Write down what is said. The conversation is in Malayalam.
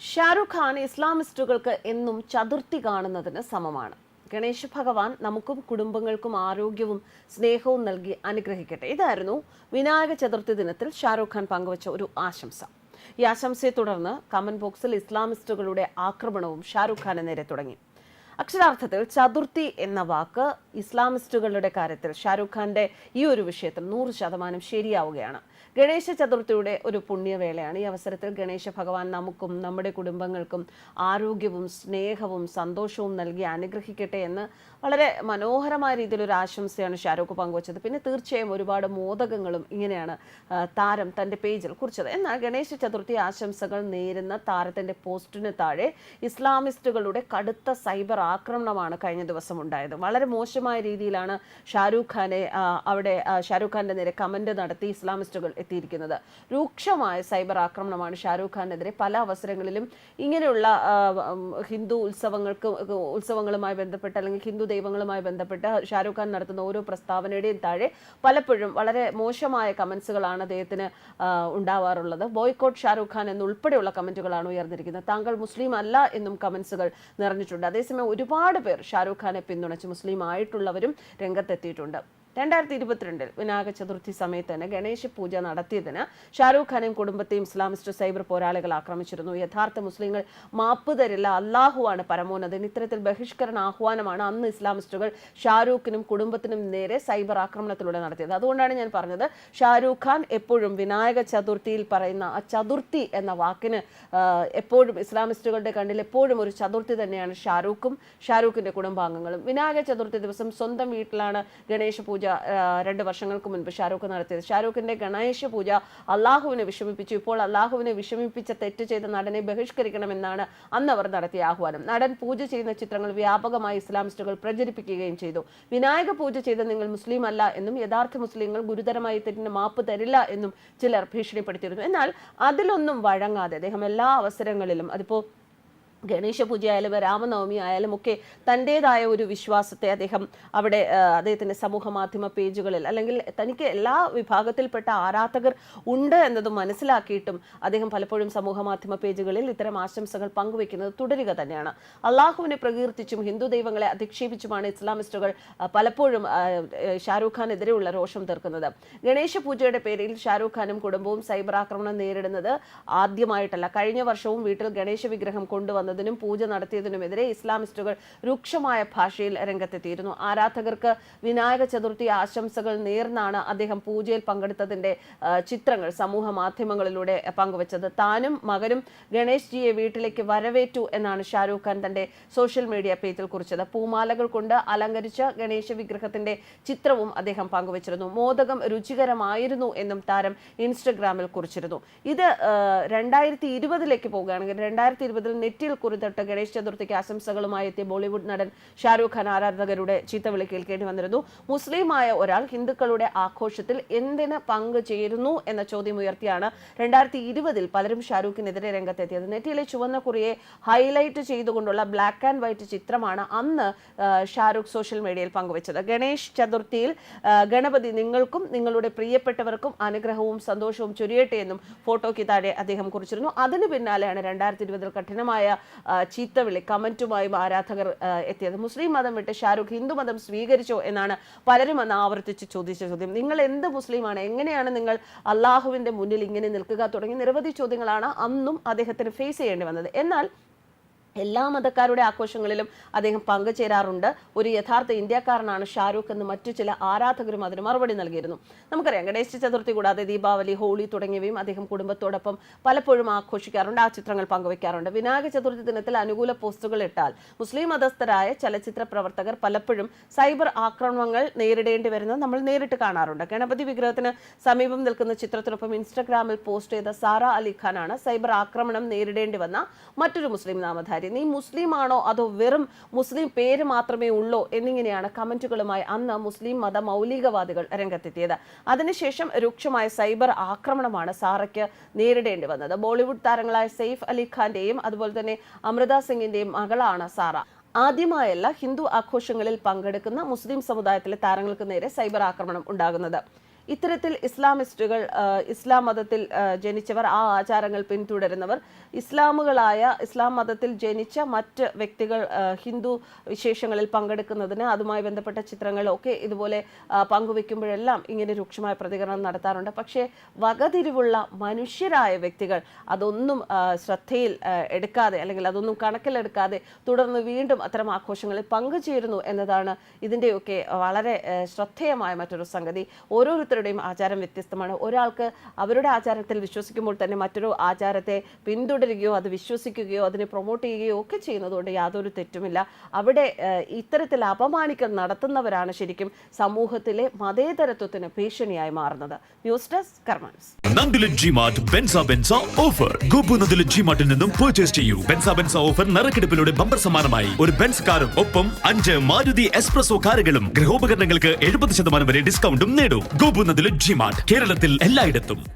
ഷാരൂഖ് ഖാൻ ഇസ്ലാമിസ്റ്റുകൾക്ക് എന്നും ചതുർത്ഥി കാണുന്നതിന് സമമാണ്. ഗണേശ് ഭഗവാൻ നമുക്കും കുടുംബങ്ങൾക്കും ആരോഗ്യവും സ്നേഹവും നൽകി അനുഗ്രഹിക്കട്ടെ. ഇതായിരുന്നു വിനായക ചതുർത്ഥി ദിനത്തിൽ ഷാരൂഖ് ഖാൻ പങ്കുവച്ച ഒരു ആശംസ. ഈ ആശംസയെ തുടർന്ന് കമന്റ് ബോക്സിൽ ഇസ്ലാമിസ്റ്റുകളുടെ ആക്രമണവും ഷാരൂഖ് ഖാന് നേരെ തുടങ്ങി. അക്ഷരാർത്ഥത്തിൽ ചതുർത്ഥി എന്ന വാക്ക് ഇസ്ലാമിസ്റ്റുകളുടെ കാര്യത്തിൽ ഷാരൂഖ് ഖാന്റെ ഈ ഒരു വിഷയത്തിൽ നൂറ് ശതമാനം ശരിയാവുകയാണ്. ഗണേശ ചതുർത്ഥിയുടെ ഒരു പുണ്യവേളയാണ് ഈ അവസരത്തിൽ ഗണേശ ഭഗവാൻ നമുക്കും നമ്മുടെ കുടുംബങ്ങൾക്കും ആരോഗ്യവും സ്നേഹവും സന്തോഷവും നൽകി അനുഗ്രഹിക്കട്ടെ എന്ന് വളരെ മനോഹരമായ രീതിയിൽ ഒരു ആശംസയാണ് ഷാരൂഖ് പങ്കുവച്ചത്. പിന്നെ തീർച്ചയായും ഒരുപാട് മോദകങ്ങളും ഇങ്ങനെയാണ് താരം തന്റെ പേജിൽ കുറിച്ചത്. എന്നാൽ ഗണേശ ചതുർത്ഥി ആശംസകൾ നേരുന്ന താരത്തിന്റെ പോസ്റ്റിന് താഴെ ഇസ്ലാമിസ്റ്റുകളുടെ കടുത്ത സൈബർ ആക്രമണമാണ് കഴിഞ്ഞ ദിവസം ഉണ്ടായത്. വളരെ മോശമായ രീതിയിലാണ് ഷാരൂഖ് ഖാനെ അവിടെ ഷാരൂഖ് ഖാന്റെ നേരെ കമന്റ് നടത്തി ഇസ്ലാമിസ്റ്റുകൾ എത്തിയിരിക്കുന്നത് രൂക്ഷമായ സൈബർ ആക്രമണമാണ് ഷാരൂഖ് ഖാനെതിരെ പല അവസരങ്ങളിലും ഇങ്ങനെയുള്ള ഹിന്ദു ഉത്സവങ്ങൾക്ക് ഉത്സവങ്ങളുമായി ബന്ധപ്പെട്ട് അല്ലെങ്കിൽ ഹിന്ദു ദൈവങ്ങളുമായി ബന്ധപ്പെട്ട് ഷാരൂഖ് ഖാൻ നടത്തുന്ന ഓരോ പ്രസ്താവനയുടെയും താഴെ പലപ്പോഴും വളരെ മോശമായ കമൻസുകളാണ് അദ്ദേഹത്തിന് ഉണ്ടാവാറുള്ളത്. ബോയ്ക്കോട്ട് ഷാരൂഖ് ഖാൻ എന്നുൾപ്പെടെയുള്ള കമന്റുകളാണ് ഉയർന്നിരിക്കുന്നത്. താങ്കൾ മുസ്ലിം അല്ല എന്നും കമന്റ്സുകൾ നിറഞ്ഞിട്ടുണ്ട്. അതേസമയം ഒരുപാട് പേർ ഷാരൂഖ് ഖാനെ പിന്തുണച്ച് മുസ്ലിം ആയിട്ടുള്ളവരും രംഗത്തെത്തിയിട്ടുണ്ട്. രണ്ടായിരത്തി ഇരുപത്തിരണ്ടിൽ വിനായക ചതുർത്ഥി സമയത്ത് തന്നെ ഗണേശ പൂജ നടത്തിയതിന് ഷാരൂഖ് ഖാനെയും കുടുംബത്തെയും ഇസ്ലാമിസ്റ്റ് സൈബർ പോരാളികൾ ആക്രമിച്ചിരുന്നു. യഥാർത്ഥ മുസ്ലിങ്ങൾ മാപ്പ് തരില്ല അള്ളാഹുവാണ് പരമോന്നതൻ ഇത്തരത്തിൽ ബഹിഷ്കരണ ആഹ്വാനമാണ് അന്ന് ഇസ്ലാമിസ്റ്റുകൾ ഷാരൂഖിനും കുടുംബത്തിനും നേരെ സൈബർ ആക്രമണത്തിലൂടെ നടത്തിയത്. അതുകൊണ്ടാണ് ഞാൻ പറഞ്ഞത് ഷാരൂഖ് ഖാൻ എപ്പോഴും വിനായക ചതുർത്ഥിയിൽ പറയുന്ന ആ ചതുർത്ഥി എന്ന വാക്കിന് എപ്പോഴും ഇസ്ലാമിസ്റ്റുകളുടെ കണ്ണിൽ എപ്പോഴും ഒരു ചതുർത്ഥി തന്നെയാണ് ഷാരൂഖും ഷാരൂഖിന്റെ കുടുംബാംഗങ്ങളും. വിനായക ചതുർത്ഥി ദിവസം സ്വന്തം വീട്ടിലാണ് ഗണേശ പൂജ രണ്ട് വർഷങ്ങൾക്ക് മുൻപ് ഷാരൂഖ് നടത്തിയത്. ഷാരൂഖിന്റെ ഗണേശ പൂജ അള്ളാഹുവിനെ വിഷമിപ്പിച്ചു. ഇപ്പോൾ അള്ളാഹുവിനെ വിഷമിപ്പിച്ച തെറ്റ് ചെയ്ത നടനെ ബഹിഷ്കരിക്കണമെന്നാണ് അന്ന് അവർ നടത്തിയ ആഹ്വാനം. നടൻ പൂജ ചെയ്യുന്ന ചിത്രങ്ങൾ വ്യാപകമായി ഇസ്ലാമിസ്റ്റുകൾ പ്രചരിപ്പിക്കുകയും ചെയ്തു. വിനായക പൂജ ചെയ്ത നിങ്ങൾ മുസ്ലിം അല്ല എന്നും യഥാർത്ഥ മുസ്ലിങ്ങൾ ഗുരുതരമായി തെറ്റിന് മാപ്പ് തരില്ല എന്നും ചിലർ ഭീഷണിപ്പെടുത്തിയിരുന്നു. എന്നാൽ അതിലൊന്നും വഴങ്ങാതെ അദ്ദേഹം എല്ലാ അവസരങ്ങളിലും അതിപ്പോ ഗണേശ പൂജ ആയാലും രാമനവമി ആയാലും ഒക്കെ തന്റെതായ ഒരു വിശ്വാസത്തെ അദ്ദേഹം അവിടെ അദ്ദേഹത്തിന്റെ സമൂഹ മാധ്യമ പേജുകളിൽ അല്ലെങ്കിൽ തനിക്ക് എല്ലാ വിഭാഗത്തിൽപ്പെട്ട ആരാധകർ ഉണ്ട് എന്നത് മനസ്സിലാക്കിയിട്ടും അദ്ദേഹം പലപ്പോഴും സമൂഹ മാധ്യമ പേജുകളിൽ ഇത്തരം ആശംസകൾ പങ്കുവെക്കുന്നത് തുടരുക തന്നെയാണ്. അള്ളാഹുവിനെ പ്രകീർത്തിച്ചും ഹിന്ദു ദൈവങ്ങളെ അധിക്ഷേപിച്ചുമാണ് ഇസ്ലാമിസ്റ്റുകൾ പലപ്പോഴും ഷാരൂഖ് ഖാനെതിരെയുള്ള രോഷം തീർക്കുന്നത്. ഗണേശ പൂജയുടെ പേരിൽ ഷാരൂഖ് ഖാനും കുടുംബവും സൈബർ ആക്രമണം നേരിടുന്നത് ആദ്യമായിട്ടല്ല. കഴിഞ്ഞ വർഷവും വീട്ടിൽ ഗണേശ വിഗ്രഹം കൊണ്ടുവന്നതിനും പൂജ നടത്തിയതിനുമെതിരെ ഇസ്ലാമിസ്റ്റുകൾ രൂക്ഷമായ ഭാഷയിൽ രംഗത്തെത്തിയിരുന്നു. ആരാധകർക്ക് വിനായക ചതുർത്ഥി ആശംസകൾ നേർന്നാണ് അദ്ദേഹം പൂജയിൽ പങ്കെടുത്തതിന്റെ ചിത്രങ്ങൾ സമൂഹ മാധ്യമങ്ങളിലൂടെ പങ്കുവച്ചത്. താനും മകനും ഗണേഷ് ജിയെ വീട്ടിലേക്ക് വരവേറ്റു എന്നാണ് ഷാരൂഖ് ഖാൻ തന്റെ സോഷ്യൽ മീഡിയ പേജിൽ കുറിച്ചത്. പൂമാലകൾ കൊണ്ട് അലങ്കരിച്ച ഗണേശ വിഗ്രഹത്തിന്റെ ചിത്രവും അദ്ദേഹം പങ്കുവച്ചിരുന്നു. മോദകം രുചികരമായിരുന്നു എന്നും താരം ഇൻസ്റ്റഗ്രാമിൽ കുറിച്ചിരുന്നു. ഇത് രണ്ടായിരത്തി ഇരുപതിലേക്ക് പോവുകയാണെങ്കിൽ രണ്ടായിരത്തി ഇരുപതിൽ നെറ്റിൽ കുറിത്തിട്ട് ഗണേശ് ചതുർത്ഥിക്ക് ആശംസകളുമായി എത്തിയ ബോളിവുഡ് നടൻ ഷാരൂഖ് ഖാൻ ആരാധകരുടെ ചീത്തവിളി കേൾക്കേണ്ടി വന്നിരുന്നു. മുസ്ലിമായ ഒരാൾ ഹിന്ദുക്കളുടെ ആഘോഷത്തിൽ എന്തിന് പങ്കു ചേരുന്നു എന്ന ചോദ്യം ഉയർത്തിയാണ് രണ്ടായിരത്തി ഇരുപതിൽ പലരും ഷാരൂഖിനെതിരെ രംഗത്തെത്തിയത്. നെറ്റിയിലെ ചുവന്ന കുറിയെ ഹൈലൈറ്റ് ചെയ്തുകൊണ്ടുള്ള ബ്ലാക്ക് ആൻഡ് വൈറ്റ് ചിത്രമാണ് അന്ന് ഷാരൂഖ് സോഷ്യൽ മീഡിയയിൽ പങ്കുവച്ചത്. ഗണേഷ് ചതുർത്ഥിയിൽ ഗണപതി നിങ്ങൾക്കും നിങ്ങളുടെ പ്രിയപ്പെട്ടവർക്കും അനുഗ്രഹവും സന്തോഷവും ചൊരിയട്ടെ എന്നും ഫോട്ടോയ്ക്ക് താഴെ അദ്ദേഹം കുറിച്ചിരുന്നു. അതിന് പിന്നാലെയാണ് രണ്ടായിരത്തി ഇരുപതിൽ കഠിനമായ ചീത്തവിളി കമന്റുമായും ആരാധകർ എത്തിയത്. മുസ്ലിം മതം വിട്ട് ഷാരൂഖ് ഹിന്ദു മതം സ്വീകരിച്ചോ എന്നാണ് പലരും അന്ന് ആവർത്തിച്ച് ചോദിച്ച ചോദ്യം. നിങ്ങൾ എന്ത് മുസ്ലിമാണ്? എങ്ങനെയാണ് നിങ്ങൾ അള്ളാഹുവിന്റെ മുന്നിൽ ഇങ്ങനെ നിൽക്കുക തുടങ്ങി നിരവധി ചോദ്യങ്ങളാണ് അന്നും അദ്ദേഹത്തിന് ഫേസ് ചെയ്യേണ്ടി വന്നത്. എന്നാൽ എല്ലാ മതക്കാരുടെ ആഘോഷങ്ങളിലും അദ്ദേഹം പങ്കുചേരാറുണ്ട്. ഒരു യഥാർത്ഥ ഇന്ത്യക്കാരനാണ് ഷാരൂഖ് എന്ന് മറ്റു ചില ആരാധകരും അതിന് മറുപടി നൽകിയിരുന്നു. നമുക്കറിയാം ഗണേശ ചതുർത്ഥി കൂടാതെ ദീപാവലി ഹോളി തുടങ്ങിയവയും അദ്ദേഹം കുടുംബത്തോടൊപ്പം പലപ്പോഴും ആഘോഷിക്കാറുണ്ട് ആ ചിത്രങ്ങൾ പങ്കുവയ്ക്കാറുണ്ട് വിനായക ചതുർത്ഥി ദിനത്തിൽ അനുകൂല പോസ്റ്റുകൾ ഇട്ടാൽ മുസ്ലിം മതസ്ഥരായ ചലച്ചിത്ര പ്രവർത്തകർ പലപ്പോഴും സൈബർ ആക്രമണങ്ങൾ നേരിടേണ്ടി വരുന്നത് നമ്മൾ നേരിട്ട് കാണാറുണ്ട്. ഗണപതി വിഗ്രഹത്തിന് സമീപം നിൽക്കുന്ന ചിത്രത്തിനൊപ്പം ഇൻസ്റ്റഗ്രാമിൽ പോസ്റ്റ് ചെയ്ത സാറ അലിഖാനാണ് സൈബർ ആക്രമണം നേരിടേണ്ടി വന്ന മറ്റൊരു മുസ്ലിം നാമധാരി. നീ മുസ്ലിം ആണോ അതോ വെറും മുസ്ലിം പേര് മാത്രമേ ഉള്ളൂ എന്നിങ്ങനെയാണ് കമന്റുകളുമായി അന്ന് മുസ്ലിം മത മൗലികവാദികൾ രംഗത്തെത്തിയത്. അതിനുശേഷം രൂക്ഷമായ സൈബർ ആക്രമണമാണ് സാറയ്ക്ക് നേരിടേണ്ടി വന്നത്. ബോളിവുഡ് താരങ്ങളായ സെയ്ഫ് അലി ഖാന്റെയും അതുപോലെ തന്നെ അമൃത സിംഗിന്റെയും മകളാണ് സാറ. ആദ്യമായല്ല ഹിന്ദു ആഘോഷങ്ങളിൽ പങ്കെടുക്കുന്ന മുസ്ലിം സമുദായത്തിലെ താരങ്ങൾക്ക് നേരെ സൈബർ ആക്രമണം ഉണ്ടാകുന്നത്. ഇത്തരത്തിൽ ഇസ്ലാമിസ്റ്റുകൾ ഇസ്ലാം മതത്തിൽ ജനിച്ചവർ ആ ആചാരങ്ങൾ പിന്തുടരുന്നവർ ഇസ്ലാമുകളായ ഇസ്ലാം മതത്തിൽ ജനിച്ച മറ്റ് വ്യക്തികൾ ഹിന്ദു വിശേഷങ്ങളിൽ പങ്കെടുക്കുന്നതിന് അതുമായി ബന്ധപ്പെട്ട ചിത്രങ്ങളൊക്കെ ഇതുപോലെ പങ്കുവെക്കുമ്പോഴെല്ലാം ഇങ്ങനെ രൂക്ഷമായ പ്രതികരണം നടത്താറുണ്ട്. പക്ഷേ വകതിരിവുള്ള മനുഷ്യരായ വ്യക്തികൾ അതൊന്നും ശ്രദ്ധയിൽ എടുക്കാതെ അല്ലെങ്കിൽ അതൊന്നും കണക്കിലെടുക്കാതെ തുടർന്ന് വീണ്ടും അത്തരം ആഘോഷങ്ങളിൽ പങ്കുചേരുന്നു എന്നതാണ് ഇതിന്റെയൊക്കെ വളരെ ശ്രദ്ധേയമായ മറ്റൊരു സംഗതി. ഓരോരുത്തരുടെയും ആചാരം വ്യത്യസ്തമാണ്. ഒരാൾക്ക് അവരുടെ ആചാരത്തിൽ വിശ്വസിക്കുമ്പോൾ തന്നെ മറ്റൊരു ആചാരത്തെ പിന്തുടരുകയോ അത് വിശ്വസിക്കുകയോ അതിനെ പ്രൊമോട്ട് ചെയ്യുകയോ ഒക്കെ ചെയ്യുന്നതുകൊണ്ട് യാതൊരു തെറ്റുമില്ല. അവിടെ ഇത്തരത്തിൽ അപമാനിക്കൽ നടത്തുന്നവരാണ് ശരിക്കും സമൂഹത്തിലെ മതേതരത്വത്തിന് ഭീഷണിയായി മാറുന്നത്. ന്യൂസ് ഡെസ്ക് കർമാൻസ് നിന്നും പർച്ചേസ് ചെയ്യൂ. ബെൻസ ബെൻസ ഓഫർ നറുക്കെടുപ്പിലൂടെ ബമ്പർ സമ്മാനമായി ഒരു ബെൻസ് കാറും ഒപ്പം അഞ്ച് മാരുതി എക്സ്പ്രസോ കാറുകളും ഗൃഹോപകരണങ്ങൾക്ക് എഴുപത് ശതമാനം വരെ ഡിസ്കൗണ്ടും നേടൂ. ഗോപു നന്ദില ജിമാർട്ട് കേരളത്തിൽ എല്ലായിടത്തും.